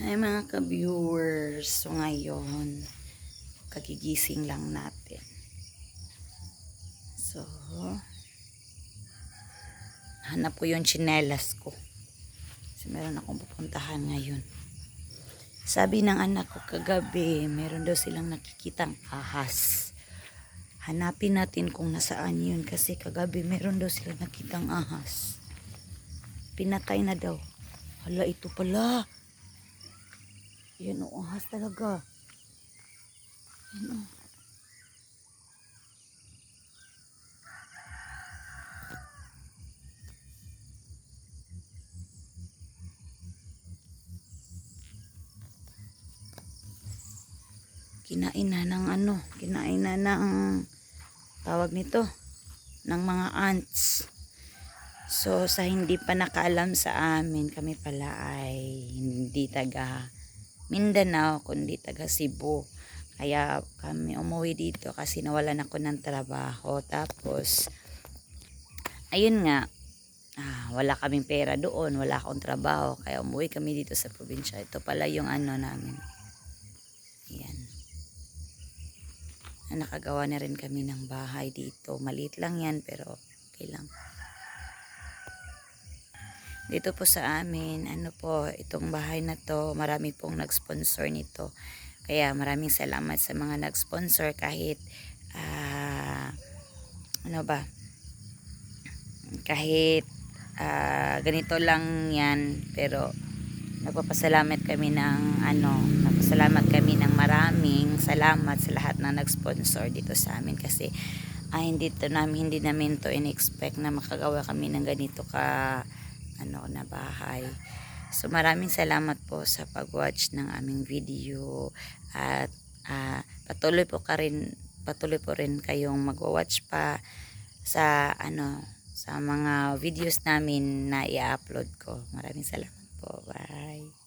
Hi mga ka-viewers. So ngayon, kagigising lang natin. So, hanap ko yung chinelas ko. Kasi meron akong pupuntahan ngayon. Sabi ng anak ko kagabi, meron daw silang nakikitang ahas. Hanapin natin kung nasaan yun kasi kagabi meron daw silang nakitang ahas. Pinatay na daw. Hala, ito pala. Yan o, ahas talaga. Yan o. Kinain na ng ano, kinain na ng tawag nito, ng mga ants. So, sa hindi pa nakaalam sa amin, kami pala ay hindi taga Mindanao, kundi taga Cebu. Kaya kami umuwi dito kasi nawalan ako ng trabaho. Tapos, ayun nga, ah, wala kaming pera doon, wala akong trabaho. Kaya umuwi kami dito sa probinsya. Ito pala yung ano namin. Ayan. Ah, Nakagawa na rin kami ng bahay dito. Maliit lang yan pero okay lang. Dito po sa amin, ano po, itong bahay na to, marami pong nag-sponsor nito. Kaya maraming salamat sa mga nag-sponsor kahit, ah, ano ba, kahit ah, ganito lang yan, pero nagpapasalamat kami ng ano, nagpasalamat kami ng maraming salamat sa lahat na nag-sponsor dito sa amin kasi ay hindi to namin hindi namin to in-expect na makagawa kami ng ganito ka ano na bahay. So maraming salamat po sa pag-watch ng aming video at ah, patuloy po ka rin patuloy po rin kayong magwa-watch pa sa ano sa mga videos namin na i-upload ko. Maraming salamat po. Bye.